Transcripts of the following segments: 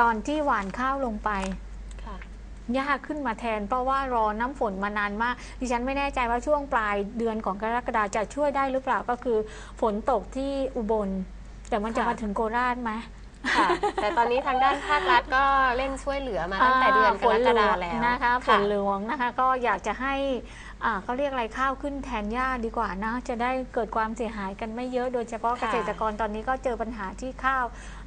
ตอนที่หว่านข้าวลงไปค่ะยากขึ้นมาแทน เพราะว่ารอน้ำฝนมานานมาก ดิฉันไม่แน่ใจว่าช่วงปลายเดือนของกรกฎาจะช่วยได้หรือเปล่าก็คือ ฝนตกที่อุบล แต่มันจะค่ะมาถึงโคราชไหมค่ะ แต่ตอนนี้ทางด้านภาครัฐก็เร่งช่วยเหลือมาตั้งแต่เดือนกรกฎาแล้วนะคะฝนหลวงนะคะ ก็อยากจะให้อ่า เขาเรียกอะไรข้าวขึ้นแทนหญ้าดีกว่านะ จะได้เกิดความเสียหายกันไม่เยอะ โดยเฉพาะเกค่ะษตรกรตอนนี้ก็เจอปัญหาที่ข้าว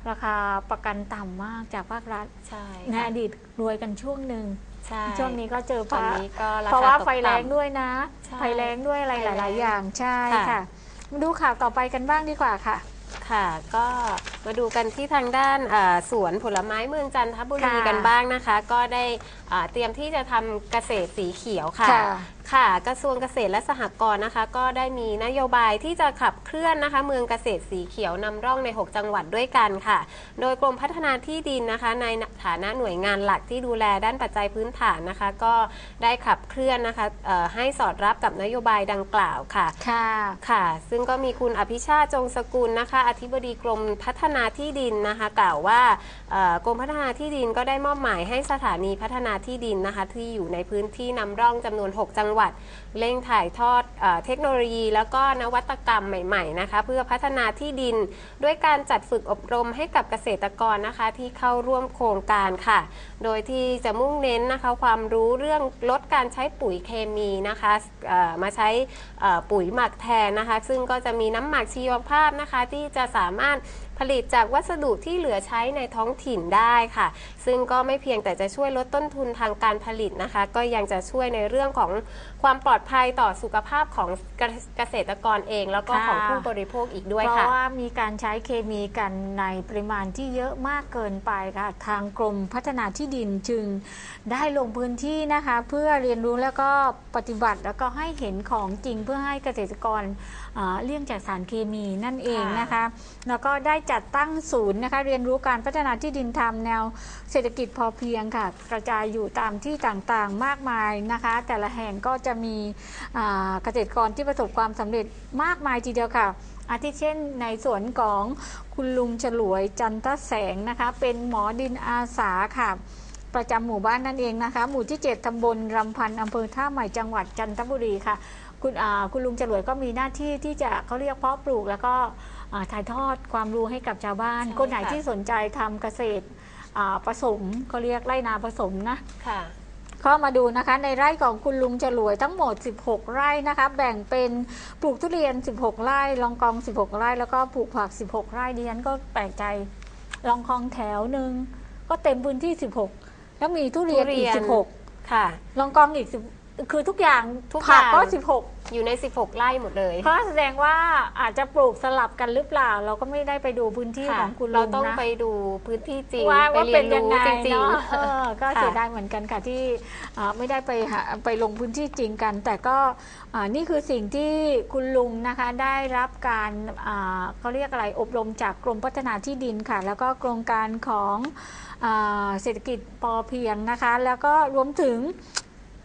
ราคาประกันต่ำมากจากภาครัฐใช่ในอดีตรวยกันช่วงหนึ่งใช่ช่วงนี้ก็เจอตอนภานี้ก็ราเพราะคาว่าตกไฟแรงต่ำด้วยนะใช่ไฟแรงด้วยอะไรไฟหแรงลาย ๆ อย่างใช่ค่ะค่ะ มาดูข่าวต่อไปกันบ้างดีกว่าค่ะ ค่ะก็มาดูกันที่ทางด้านเอ่อสวนผลไม้เมืองจันทบุรีค่ะกันบ้างนะคะ ก็ได้อ่าเตรียมที่จะทำเกษตรสีเขียวค่ะ ค่ะค่ะ กระทรวงเกษตรและสหกรณ์นะคะ ก็ได้มีนโยบายที่จะขับเคลื่อนนะคะ เมืองเกษตรสีเขียวนำร่องใน 6 จังหวัดด้วยกันค่ะ โดยกรมพัฒนาที่ดินนะคะ ในฐานะหน่วยงานหลักที่ดูแลด้านปัจจัยพื้นฐานนะคะ ก็ได้ขับเคลื่อนนะคะเอ่อให้สอดรับกับนโยบายดังกล่าวค่ะค่ะค่ะ ซึ่งก็มีคุณอภิชาติจงสกุลนะคะ อธิบดีกรมพัฒนาที่ดินนะคะ กล่าวว่าเอ่อกรมพัฒนาที่ดินก็ได้มอบหมายให้สถานีพัฒนาที่ดินนะคะ ที่อยู่ในพื้นที่นำร่องจำนวน 6 จังหวัดเร่งถ่ายทอดเออเทคโนโลยี แล้วก็นวัตกรรมใหม่ๆนะคะเพื่อพัฒนาที่ดินด้วยการจัดฝึกอบรมให้กับเกษตรกรนะคะที่เข้าร่วมโครงการค่ะ โดยที่จะมุ่งเน้นนะคะความรู้เรื่องลดการใช้ปุ๋ยเคมีนะคะมาใช้ปุ๋ยหมักแทนนะคะ ซึ่งก็จะมีน้ำหมักชีวภาพนะคะที่จะสามารถผลิตจากวัสดุที่เหลือใช้ในท้องถิ่นได้ค่ะ ซึ่งก็ไม่เพียงแต่จะช่วยลดต้นทุนทางการผลิตนะคะ ก็ยังจะช่วยในเรื่องของความปลอดภัยต่อสุขภาพของเกษตรกรเอง แล้วก็ของค่ะผู้บริโภคอีกด้วยเพค่ะราะว่ามีการใช้เคมีกันในปริมาณที่เยอะมากเกินไปค่ะ ทางกรมพัฒนาที่ดินจึงได้ลงพื้นที่นะคะ เพื่อเรียนรู้แล้วก็ปฏิบัติแล้วก็ให้เห็นของจริงเพื่อให้เกษตรกรอ่าเลี่ยงจากสารเคมีนั่นเองนะคะ แล้วก็ได้จัดตั้งศูนย์นะคะเรียนรู้การพัฒนาที่ดินทำแนวเศรษฐกิจพอเพียงค่ะ กระจายอยู่ตามที่ต่างๆมากมายนะคะ แต่ละแห่งก็จะมีเกษตรกรที่ประสบความสำเร็จมากมายทีเดียวค่ะ อาทิเช่นในสวนของคุณลุงฉลวยจันทแสงนะคะ เป็นหมอดินอาสาค่ะประจำหมู่บ้านนั่นเองนะคะ หมู่ที่ 7ตำบลรำพันอำเภอท่าใหม่จังหวัดจันทบุรีค่ะ คุณคุณลุงฉลวยก็มีหน้าที่ที่จะเขาเรียกเพาะปลูกแล้วก็ ถ่ายทอดความรู้ให้กับชาวบ้านใช่คนไหนค่ะที่สนใจทำเกษตรอ่าผสมเขาเรียกไร่นาผสมนะ ค่ะเข้ามาดูนะคะในไร่ของคุณลุงฉลวยทั้งหมด 16 ไร่นะคะ แบ่งเป็นปลูกทุเรียน 16 ไร่ลองกอง 16 ไร่ แล้วก็ปลูกผัก 16 ไร่ดิฉันก็แปลกใจลองกองแถวหนึ่งก็เต็มพื้นที่ 16 แล้วมีทุเรียนทุเรีอีกยน16ค่ะลองกองอีก10 คือทุกอย่างทุกผักอย่าง ก็ 16 อยู่ใน 16 ไร่หมดเลยก็แสดงว่าอาจจะปลูกสลับกันหรือเปล่า เราก็ไม่ได้ไปดูพื้นที่ค่ะของคุณลุงนะ เราต้องไปดูพื้นที่จริงว่าไปว่าเรีเป็ยนนยังรู้ไงจริง เนาะเออก็ค่ะเสียดายเหมือนกันค่ะที่อ่าไม่ได้ไปหาไปลงพื้นที่จริงกัน แต่ก็อ่านี่คือสิ่งที่คุณลุงนะคะได้รับการอ่าเขาเรียกอะไรอบรมจากกรมพัฒนาที่ดินค่ะ แล้วก็โครงการของอาเศรษฐกิจพอเพียงนะคะ แล้วก็รวมถึง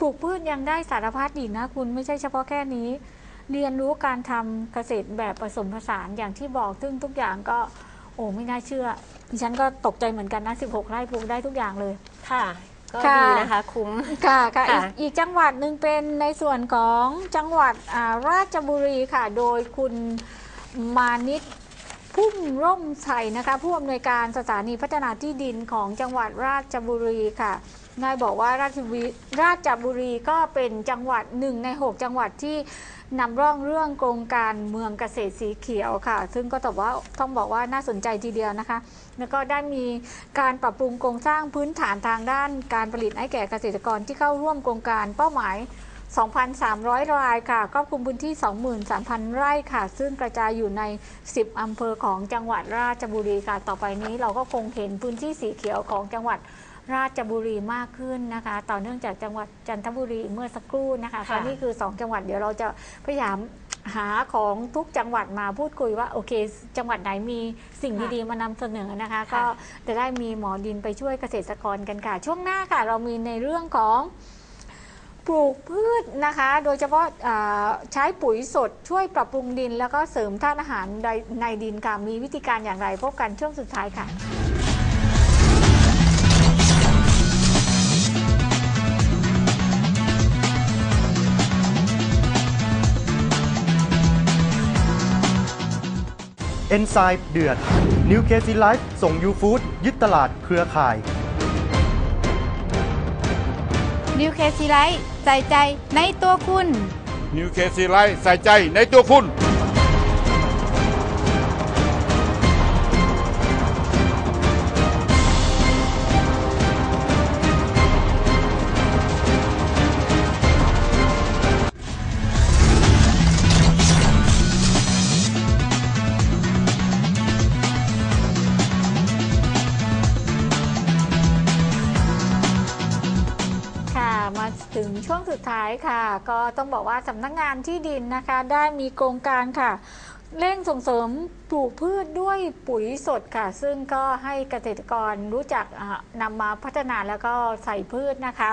ปลูกพืชยังได้สารพัดอีกนะคุณไม่ใช่เฉพาะแค่นี้ เรียนรู้การทำเกษตรแบบผสมผสานอย่างที่บอกซึ่งทุกอย่างก็โอ้ไม่น่าเชื่อดิฉันก็ตกใจเหมือนกันนะ 16 ไร่ปลูกได้ทุกอย่างเลยๆค่ะ ก็ค่ะ ดีนะคะคุ้ม ค่ะค่ะอีค่ะกอีกจังหวัดหนึ่งเป็นในส่วนของจังหวัดอ่าราชบุรีค่ะ โดยคุณมานิต พุ่มร่มใส่นะคะ ผู้อำนวยการสถานีพัฒนาที่ดินของจังหวัดราชบุรีค่ะนายบอกว่าราชบุรีราชบุรีก็เป็นจังหวัดหนึ่งใน 6 จังหวัดที่นำร่องเรื่องโครงการเมืองเกษตรสีเขียวค่ะ ซึ่งก็ตอบว่าต้องบอกว่าน่าสนใจทีเดียวนะคะ แล้วก็ได้มีการปรับปรุงโครงสร้างพื้นฐานทางด้านการผลิตให้แก่เกษตรกรที่เข้าร่วมโครงการเป้าหมาย 2,300 รายค่ะครอบคลุมพื้นที่ 23,000 ไร่ค่ะ ซึ่งกระจายอยู่ใน 10 อำเภอของจังหวัดราชบุรีค่ะ ต่อไปนี้เราก็คงเห็นพื้นที่สีเขียวของจังหวัดราชบุรีมากขึ้นนะคะ ต่อเนื่องจากจังหวัดจันทบุรีเมื่อสักครู่นะคะค่ะก็นี่คือ 2 จังหวัดเดี๋ยวเราจะพยายามหาของทุกจังหวัดมาพูดคุยว่าโอเค จังหวัดไหนมีสิ่งดีๆมานำเสนอนะคะ ก็จะได้มีหมอดินไปช่วยเกษตรกรกันค่ะ ช่วงหน้าค่ะ เรามีในเรื่องของ ปลูกพืชนะคะ โดยเฉพาะใช้ปุ๋ยสดช่วยปรับปรุงดิน แล้วก็เสริมธาตุอาหารในดินค่ะ มีวิธีการอย่างไรพบกันช่วงสุดท้ายค่ะเอนไซม์เดือด New k ซีไลฟ์ส่งยูฟู้ดยึดตลาดเครือข่าย นิวเคซีไลท์ใส่ใจในตัวคุณ นิวเคซีไลท์ใส่ใจในตัวคุณ วงสุดท้ายค่ะ ก็ต้องบอกว่าสำนักงานที่ดินนะคะ ได้มีโครงการค่ะ เร่งส่งเสริมปลูกพืชด้วยปุ๋ยสดค่ะ ซึ่งก็ให้เกษตรกรรู้จักอ่านำมาพัฒนาแล้วก็ใส่พืชนะคะ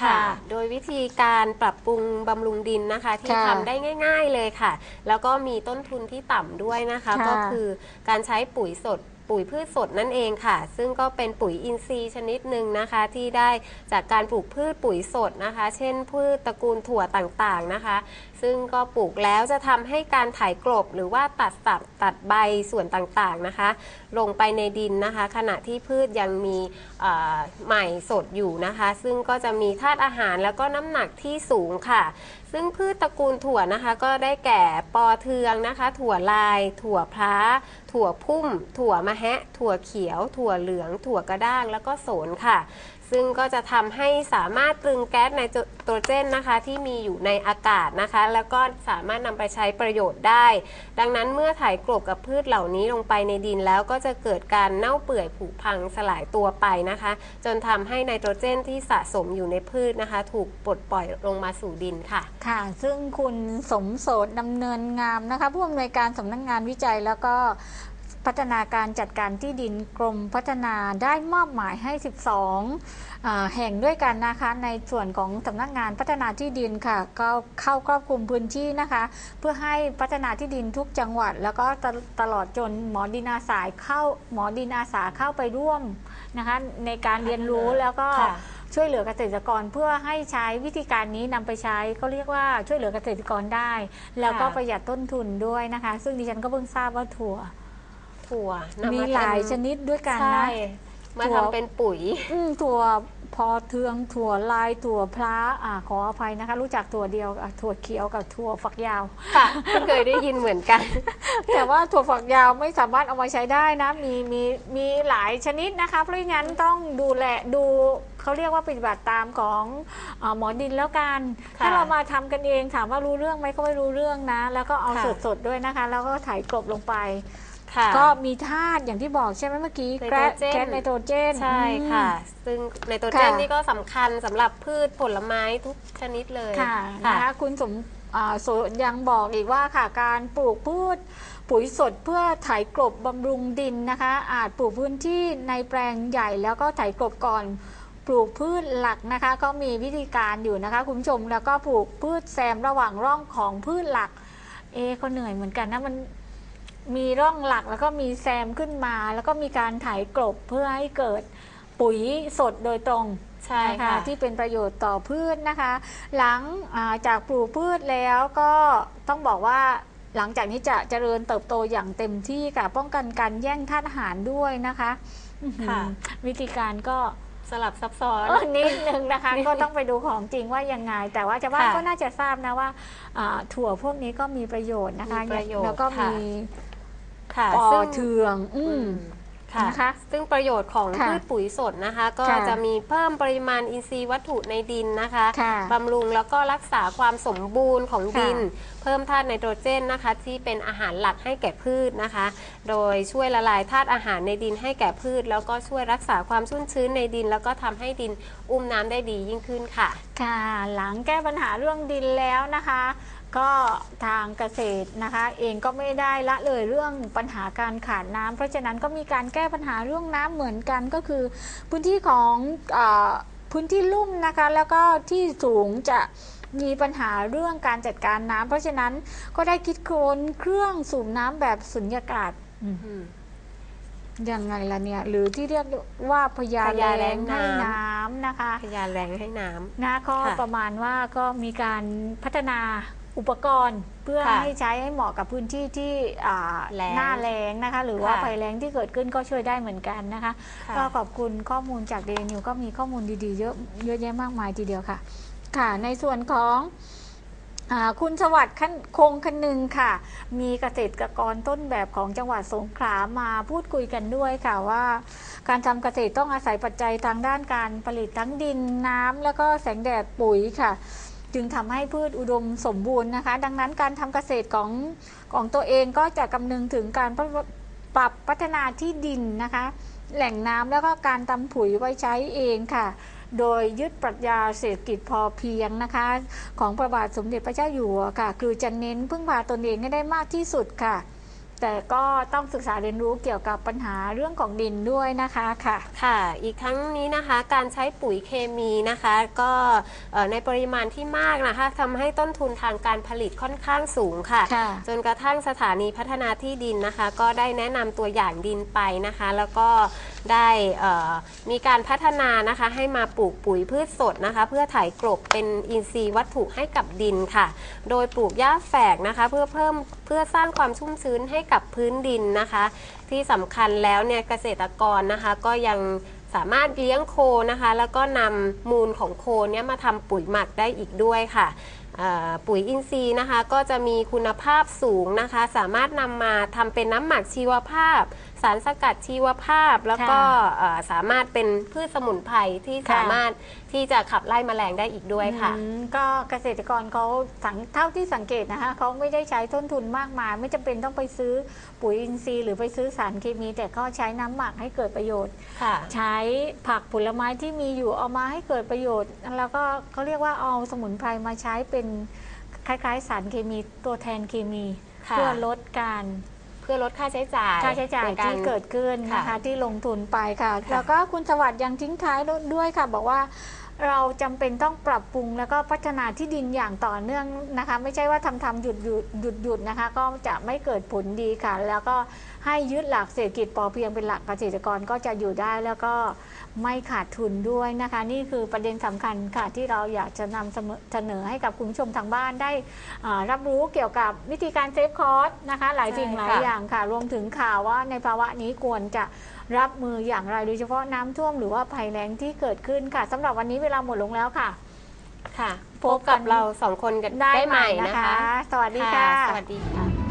ค่ะโดยวิธีการปรับปรุงบำรุงดินนะคะ ที่ค่ะทำได้ง่าย ๆเลยค่ะ แล้วก็มีต้นทุนที่ต่ำด้วยนะคะค่ะก็คือการใช้ปุ๋ยสด ปุ๋ยพืชสดนั่นเองค่ะ ซึ่งก็เป็นปุ๋ยอินทรีย์ชนิดหนึ่งนะคะ ที่ได้จากการปลูกพืชปุ๋ยสดนะคะ เช่น พืชตระกูลถั่วต่างๆนะคะซึ่งก็ปลูกแล้วจะทำให้การไถกลบหรือว่าตัดสับตัดใบส่วนต่างๆนะคะ ลงไปในดินนะคะ ขณะที่พืชยังมีใหม่สดอยู่นะคะ ซึ่งก็จะมีธาตุอาหารแล้วก็น้ำหนักที่สูงค่ะ ซึ่งพืชตระกูลถั่วนะคะ ก็ได้แก่ปอเทืองนะคะ ถั่วลาย ถั่วพร้า ถั่วพุ่ม ถั่วมะแฮะ ถั่วเขียว ถั่วเหลือง ถั่วกระด้างแล้วก็โสนค่ะ ซึ่งก็จะทำให้สามารถตรึงแก๊สไนโตรเจนนะคะ ที่มีอยู่ในอากาศนะคะ แล้วก็สามารถนำไปใช้ประโยชน์ได้ ดังนั้นเมื่อถ่ายกลบกับพืชเหล่านี้ลงไปในดินแล้วก็จะเกิดการเน่าเปื่อยผุพังสลายตัวไปนะคะ จนทำให้ไนโตรเจนที่สะสมอยู่ในพืชนะคะ ถูกปลดปล่อยลงมาสู่ดินค่ะ ค่ะ ซึ่งคุณสมโสดดำเนินงามนะคะผู้อำนวยการสำนักงานวิจัยแล้วก็ พัฒนาการจัดการที่ดินกรมพัฒนาได้มอบหมายให้ 12อ่าแห่งด้วยกันนะคะในส่วนของสำนักงานพัฒนาที่ดินค่ะก็เข้าครอบคลุมพื้นที่นะคะ เพื่อให้พัฒนาที่ดินทุกจังหวัด แล้วก็ตลตลอดจนหมอดินอาสาเข้าหมอดินอาสาเข้าไปร่วมนะคะในการเรียนรู้แล้วก็ค่ะช่วยเหลือเกษตรกรเพื่อให้ใช้วิธีการนี้นำไปใช้ก็เรียกว่าช่วยเหลือเกษตรกรได้ แล้วก็ค่ะประหยัดต้นทุนด้วยนะคะ ซึ่งดิฉันก็เพิ่งทราบว่าถั่ว ถั่วนำมีมาหลายทำชนิดด้วยกันใช่นะมาถั่ว ทำเป็นปุ๋ย อืมถั่วพอเทืองถั่วลายถั่วพล้าอ่าขออภัยนะคะ รู้จักถั่วเดียวอะถั่วเขียวกับถั่วฝักยาว ค่ะเพิ่งเคยได้ยินเหมือนกัน แต่ว่าถั่วฝักยาวไม่สามารถเอามาใช้ได้นะ มีมีมีหลายชนิดนะคะ เพราะงั้นต้องดูแลดูเขาเรียกว่าปฏิบัติตามของเออหมอดินแล้วกัน ค่ะถ้าเรามาทำกันเองถามว่ารู้เรื่องไหมก็ไม่รู้เรื่องนะ แล้วก็เอาค่ะ สดๆด้วยนะคะ แล้วก็ถ่ายกลบลงไป ค่ะก็มีธาตุอย่างที่บอกใช่ไหมเมื่อกี้ไนแก๊โตรสเจน แก๊สไนโตรเจน ใช่อืมค่ะ ซึ่งไนโตรเจนค่ะ นี่ก็สำคัญสำหรับพืชผลไม้ทุกชนิดเลย ค่ะนะคะคุณสมอ่าโสยังบอกอีกว่าค่ะการปลูกพืชปุ๋ยสดเพื่อไถกลบบำรุงดินนะคะ อาจปลูกพื้นที่ในแปลงใหญ่แล้วก็ไถกลบก่อนปลูกพืชหลักนะคะ ก็มีวิธีการอยู่นะคะ คุณผู้ชมแล้วก็ปลูกพืชแซมระหว่างร่องของพืชหลัก เอะก็เหนื่อยเหมือนกันนะมัน มีร่องหลักแล้วก็มีแซมขึ้นมา แล้วก็มีการไถกลบเพื่อให้เกิดปุ๋ยสดโดยตรงใช่นค่ะที่เป็นประโยชน์ต่อพืชนะคะ หลังอ่าจากปลูกพืชแล้วก็ต้องบอกว่าหลังจากนี้จะเจริญเติบโตอย่างเต็มที่ค่ะป้องกันการแย่งธาตุอาหารด้วยนะคะอื้อหือค่ะวิธีการก็สลับซับซ้อนเออนิดนึงนะคะ ก็ต้องไปดูของจริงว่ายังไง แต่ว่าชาวบ้านค่ะก็น่าจะทราบนะว่าอ่าถั่วพวกนี้ก็มีประโยชน์นะคะมีประโยชน์แล้วก็ค่ะมี ค่ะปอซึ่ง เทือง อืม ค่ะนะคะซึ่งประโยชน์ของค่ะพืชปุ๋ยสดนะคะ ก็ค่ะจะมีเพิ่มปริมาณอินทรีย์วัตถุในดินนะคะค่ะบำรุงแล้วก็รักษาความสมบูรณ์ของดินค่ะเพิ่มธาตุไนโตรเจนนะคะ ที่เป็นอาหารหลักให้แก่พืชนะคะ โดยช่วยละลายธาตุอาหารในดินให้แก่พืช แล้วก็ช่วยรักษาความชุ่มชื้นในดิน แล้วก็ทำให้ดินอุ้มน้ำได้ดียิ่งขึ้นค่ะ ค่ะ หลังแก้ปัญหาเรื่องดินแล้วนะคะ ก็ทางเกษตรนะคะ เองก็ไม่ได้ละเลยเรื่องปัญหาการขาดน้ำเพราะฉะนั้นก็มีการแก้ปัญหาเรื่องน้ำเหมือนกันก็คือ พื้นที่ของเออพื้นที่ลุ่มนะคะ แล้วก็ที่สูงจะมีปัญหาเรื่องการจัดการน้ำเพราะฉะนั้นก็ได้คิดค้นเครื่องสูบน้ำแบบสุญญากาศอืมอืมยังไงล่ะเนี่ย หรือที่เรียกว่าพยาพญาแรแรงงให้น้ำน้ำนะคะ พยาแรงให้น้ำนะก็ค่ะประมาณว่าก็มีการพัฒนา อุปกรณ์เพื่อค่ะให้ใช้ให้เหมาะกับพื้นที่ที่อ่าแล้งหน้าแรงนะคะ หรือว่าค่ะภัยแรงที่เกิดขึ้นก็ช่วยได้เหมือนกันนะคะค่ะก็ขอบคุณข้อมูลจากเดนิวก็มีข้อมูลดีๆเยอะเยอะแยะมากมายทีเดียวค่ะ ค่ะ ในส่วนของอาคุณสวัสดิ์คันคงคันหนึ่งค่ะ มีเกษตรกรต้นแบบของจังหวัดสงขลามาพูดคุยกันด้วยค่ะว่า การทำเกษตรต้องอาศัยปัจจัยทางด้านการผลิตทั้งดินน้ำแล้วก็แสงแดดปุ๋ยค่ะ จึงทำให้พืชอุดมสมบูรณ์นะคะ ดังนั้นการทำเกษตรของของตัวเองก็จะกำนึงถึงการปรับปรับพัฒนาที่ดินนะคะ แหล่งน้ำแล้วก็การทำปุ๋ยไว้ใช้เองค่ะ โดยยึดปรัชญาเศรษฐกิจพอเพียงนะคะ ของพระบาทสมเด็จพระเจ้าอยู่หัวค่ะ คือจะเน้นพึ่งพาตนเองให้ได้มากที่สุดค่ะ แต่ก็ต้องศึกษาเรียนรู้เกี่ยวกับปัญหาเรื่องของดินด้วยนะคะค่ะ ค่ะ อีกทั้งนี้นะคะการใช้ปุ๋ยเคมีนะคะ ก็เอ่อในปริมาณที่มากนะคะทำให้ต้นทุนทางการผลิตค่อนข้างสูงค่ะค่ะ จนกระทั่งสถานีพัฒนาที่ดินนะคะ ก็ได้แนะนำตัวอย่างดินไปนะคะ แล้วก็ได้เอ่อมีการพัฒนานะคะให้มาปลูกปุ๋ยพืชสดนะคะ เพื่อถ่ายกลบเป็นอินทรีย์วัตถุให้กับดินค่ะ โดยปลูกหญ้าแฝกนะคะ เพื่อเพิ่มเพื่อสร้างความชุ่มชื้นให้กับพื้นดินนะคะ ที่สำคัญแล้วเนี่ยเกษตรกรนะคะก็ยังสามารถเลี้ยงโคนะคะ แล้วก็นำมูลของโคเนี่ยมาทำปุ๋ยหมักได้อีกด้วยค่ะ ปุ๋ยอินทรีย์นะคะ ก็จะมีคุณภาพสูงนะคะ สามารถนำมาทำเป็นน้ำหมักชีวภาพ สารสกัดชีวภาพ แล้วก็เอ่อสามารถเป็นพืชสมุนไพรที่ค่ะสามารถที่จะขับไล่แมลงได้อีกด้วยค่ะอืมก็เกษตรกรเขาสังเท่าที่สังเกตนะคะเขาไม่ได้ใช้ต้นทุนมากมาย ไม่จำเป็นต้องไปซื้อปุ๋ยอินทรีย์หรือไปซื้อสารเคมี แต่ก็ใช้น้ำหมักให้เกิดประโยชน์ค่ะใช้ผักผลไม้ที่มีอยู่เอามาให้เกิดประโยชน์ แล้วก็เขาเรียกว่าเอาสมุนไพรมาใช้เป็นคล้ายๆ สารเคมีตัวแทนเคมี ค่ะ เพื่อลดการเพื่อลดค่าใช้จ่ายค่าใช้จ่ายในกรที่เกิดขึ้นนะคะค่ะที่ลงทุนไปค่ะ แล้วก็คุณสวัสดิ์ยังทิ้งท้ายด้วยค่ะ บอกว่าเราจำเป็นต้องปรับปรุงแล้วก็พัฒนาที่ดินอย่างต่อเนื่องนะคะ ไม่ใช่ว่าทำทำหยุดหยุดหยุดหยุดนะคะ ก็จะไม่เกิดผลดีค่ะ แล้วก็ ให้ยึดหลักเศรษฐกิจพอเพียงเป็นหลักเกษตรกรก็จะอยู่ได้แล้วก็ไม่ขาดทุนด้วยนะคะ นี่คือประเด็นสำคัญค่ะที่เราอยากจะนำเสนอเสนอให้กับคุณผู้ชมทางบ้านได้อ่ารับรู้เกี่ยวกับวิธีการเซฟคอร์สนะคะ หลายสิ่งหลายใช่ค่ะอย่างค่ะ รวมถึงข่าวว่าในภาวะนี้ควรจะรับมืออย่างไรโดยเฉพาะน้ำท่วมหรือว่าภัยแล้งที่เกิดขึ้นค่ะสำหรับวันนี้เวลาหมดลงแล้วค่ะ ค่ะพพบบกักันบเราสองคนกันได้ได้ใหใหม่ม่นะนะคะคะ สวัสดีค่ะ สวัสดีค่ะ